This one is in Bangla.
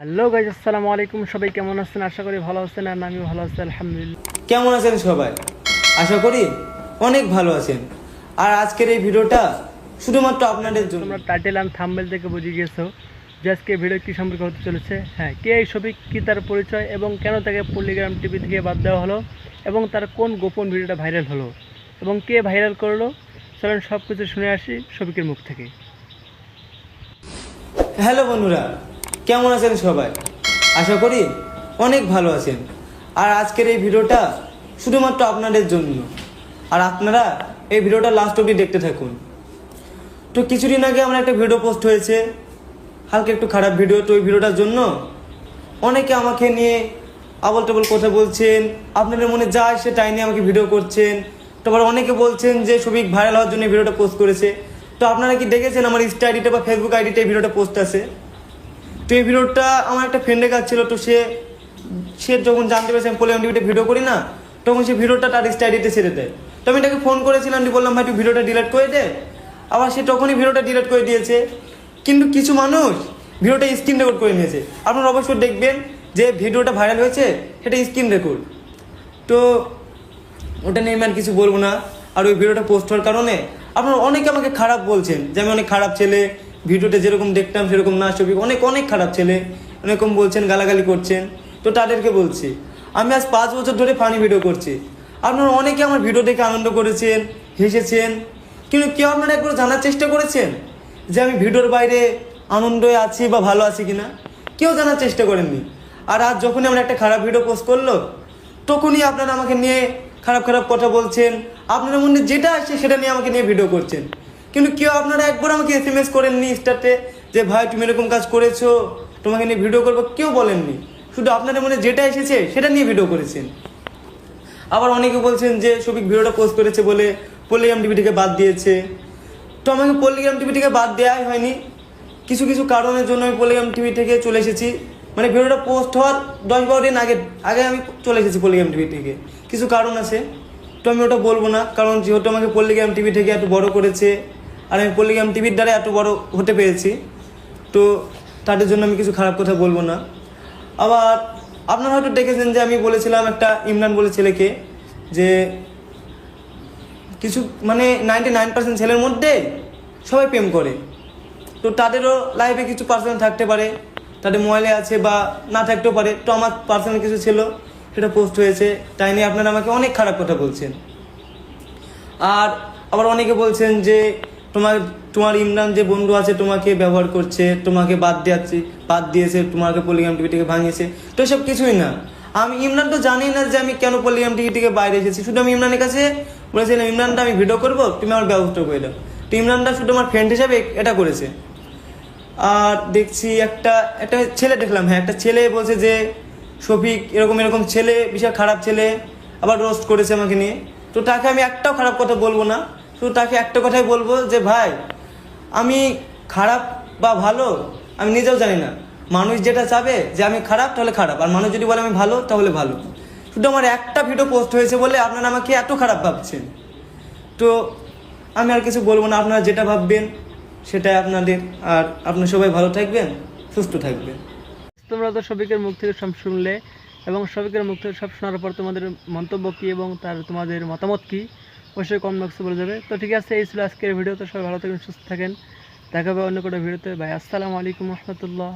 হ্যালো গাইজ আসসালামু আলাইকুম। সবাই কেমন আছেন? আশা করি ভালো আছেন আর আমিও ভালো আছি আলহামদুলিল্লাহ। কেমন আছেন সবাই? আশা করি অনেক ভালো আছেন। আর আজকের এই ভিডিওটা শুধুমাত্র আপনাদের জন্য। তোমরা টাইটেল অ্যান্ড থাম্বেল থেকে বুঝে গেছো যে আজকে ভিডিও কী সম্পর্কে হতে চলেছে। হ্যাঁ কে এই ছবি কী তার পরিচয় এবং কেন তাকে পল্লিগ্রাম টিভি থেকে বাদ দেওয়া হলো এবং তার কোন গোপন ভিডিওটা ভাইরাল হলো এবং কে ভাইরাল করল চলেন সব কিছু শুনে আসি শফিকের মুখ থেকে। হ্যালো বন্ধুরা কেমন আছেন সবাই? আশা করি অনেক ভালো আছেন। আর আজকের এই ভিডিওটা শুধুমাত্র আপনাদের জন্য। আর আপনারা এই ভিডিওটা লাস্ট অবধি দেখতে থাকুন। তো কিছুদিন আগে আমার একটা ভিডিও পোস্ট হয়েছে। হালকা একটু খারাপ ভিডিও তো ওই ভিডিওটার জন্য অনেকে আমাকে নিয়ে আবল টাবল কথা বলছেন। আপনাদের মনে যা আসে তাই নিয়ে আমাকে ভিডিও করছেন। তারপর অনেকে বলছেন যে সবিক ভাইরাল হওয়ার জন্য ভিডিওটা পোস্ট করেছে। তো আপনারা কি দেখেছেন আমার ইনস্টা আইডিটা বা ফেসবুক আইডিতে এই ভিডিওটা পোস্ট আছে? তো এই ভিডিওটা আমার একটা ফ্রেন্ডের কাছে ছিল, তো সে সে যখন জানতে পেরেছে আমি পোলিয়াম টিভিতে ভিডিও করি না? তখন সে ভিডিওটা তার ইনস্টা আইডিতে ছেড়ে দেয়। তো আমি তাকে ফোন করেছিলাম দিয়ে বললাম, ভাই, তুই ভিডিওটা ডিলিট করে দে। আবার সে তখনই ভিডিওটা ডিলিট করে দিয়েছে। কিন্তু কিছু মানুষ ভিডিওটা স্ক্রিন রেকর্ড করে নিয়েছে। আপনারা অবশ্যই দেখবেন যে ভিডিওটা ভাইরাল হয়েছে, সেটা স্ক্রিন রেকর্ড তো ওটা নিয়ে আমি কিছু বলব না। আর ওই ভিডিওটা পোস্ট হওয়ার কারণে আপনারা অনেকে আমাকে খারাপ বলছেন, যে আমি অনেক খারাপ ছেলে ভিডিওতে যেরকম দেখতাম, সেরকম না ছবি অনেক অনেক খারাপ ছেলে অনেকম বলছেন, গালাগালি করছেন। তো তাদেরকে বলছি, আমি আজ পাঁচ বছর ধরে ফানি ভিডিও করছি। আপনারা অনেকে আমার ভিডিও দেখে আনন্দ করেছেন, হেসেছেন। কিন্তু কেউ আপনারা একবার জানার চেষ্টা করেছেন যে আমি ভিডিওর বাইরে আনন্দে আছি বা ভালো আছি কি না কেউ জানার চেষ্টা করেননি। আর আজ যখনই আমরা একটা খারাপ ভিডিও পোস্ট করল, তখনই আপনারা আমাকে নিয়ে খারাপ খারাপ কথা বলছেন। আপনাদের মধ্যে যেটা আসছে, সেটা নিয়ে আমাকে নিয়ে ভিডিও করছেন। কিন্তু কেউ আপনারা একবার আমাকে এস এম এস করেননি ইনস্টাতে যে, ভাই, তুমি এরকম কাজ করেছ, তোমাকে নিয়ে ভিডিও করব। কেউ বলেননি। শুধু আপনাদের মনে যেটা এসেছে, সেটা নিয়ে ভিডিও করেছেন। আবার অনেকে বলছেন যে সবিক ভিডিওটা পোস্ট করেছে বলে পল্লিগ্রাম টিভি থেকে বাদ দিয়েছে। তো আমাকে পল্লিগ্রাম টিভি থেকে বাদ দেওয়াই হয়নি। কিছু কিছু কারণের জন্য আমি পল্লিগ্রাম টিভি থেকে চলে এসেছি। মানে ভিডিওটা পোস্ট হওয়ার দশ বারো দিন আগে আগে আমি চলে এসেছি পল্লিগ্রাম টিভি থেকে। কিছু কারণ আছে। তো আমি ওটা বলব না, কারণ যেহেতু আমাকে পল্লিগ্রাম টিভি থেকে এত বড় করেছে আর আমি পল্লিগ্রাম টিভির দ্বারা এত বড় হতে পেরেছি। তো তাদের জন্য আমি কিছু খারাপ কথা বলব না। আবার আপনারা হয়তো দেখেছেন যে আমি বলেছিলাম একটা ইমরান বলে ছেলেকে যে কিছু মানে নাইনটি নাইন পার্সেন্ট ছেলের মধ্যে সবাই প্রেম করে। তো তাদেরও লাইফে কিছু পার্সেন্ট থাকতে পারে, তাদের মোবাইলে আছে বা না থাকতেও পারে। তো আমার পার্সোনাল কিছু ছিল, সেটা পোস্ট হয়েছে, তাই নিয়ে আপনারা আমাকে অনেক খারাপ কথা বলছেন। আর আবার অনেকে বলছেন যে তোমার তোমার ইমরান যে বন্ধু আছে তোমাকে ব্যবহার করছে, তোমাকে বাদ দিয়েছে বাদ দিয়েছে, তোমাকে পলিগ্রাম টিভিটিকে ভাঙিয়েছে, তো এসব কিছুই না। আমি, ইমরান তো জানি না যে আমি কেন পলিগ্রাম টিভি থেকে বাইরে এসেছি। শুধু আমি ইমরানের কাছে বলেছিলাম, ইমরানটা আমি ভিডিও করব, তুমি আমার ব্যবস্থা করে দাও। তো ইমরানটা শুধু আমার ফ্রেন্ড হিসাবে এটা করেছে। আর দেখছি একটা একটা ছেলে দেখলাম হ্যাঁ একটা ছেলে বলছে যে, শফিক, এরকম এরকম ছেলে, বিশাল খারাপ ছেলে, আবার রোস্ট করেছে আমাকে নিয়ে। তো তাকে আমি একটাও খারাপ কথা বলব না। শুধু তাকে একটা কথাই বলব যে, ভাই, আমি খারাপ বা ভালো, আমি নিজেও জানি না। মানুষ যেটা চাবে যে আমি খারাপ তাহলে খারাপ, আর মানুষ যদি বলে আমি ভালো তাহলে ভালো। শুধু আমার একটা ভিডিও পোস্ট হয়েছে বলে আপনারা আমাকে এত খারাপ ভাবছেন। তো আমি আর কিছু বলব না, আপনারা যেটা ভাববেন সেটাই আপনাদের। আর আপনারা সবাই ভালো থাকবেন, সুস্থ থাকবেন। তোমরা তো শফিকের মুখ থেকে সব শুনলে, এবং শফিকের মুখ থেকে সব শোনার পর তোমাদের মন্তব্য কী এবং তার তোমাদের মতামত কী? অবশ্যই কম বক্সে বলে যাবে। তো ঠিক আছে, এই ছিল আজকের ভিডিও। তো সবাই ভালো থাকেন, সুস্থ থাকেন। দেখা হবে অন্য কোনো ভিডিওতে। ভাই, আসসালামু আলাইকুম রহমতুল্লাহ।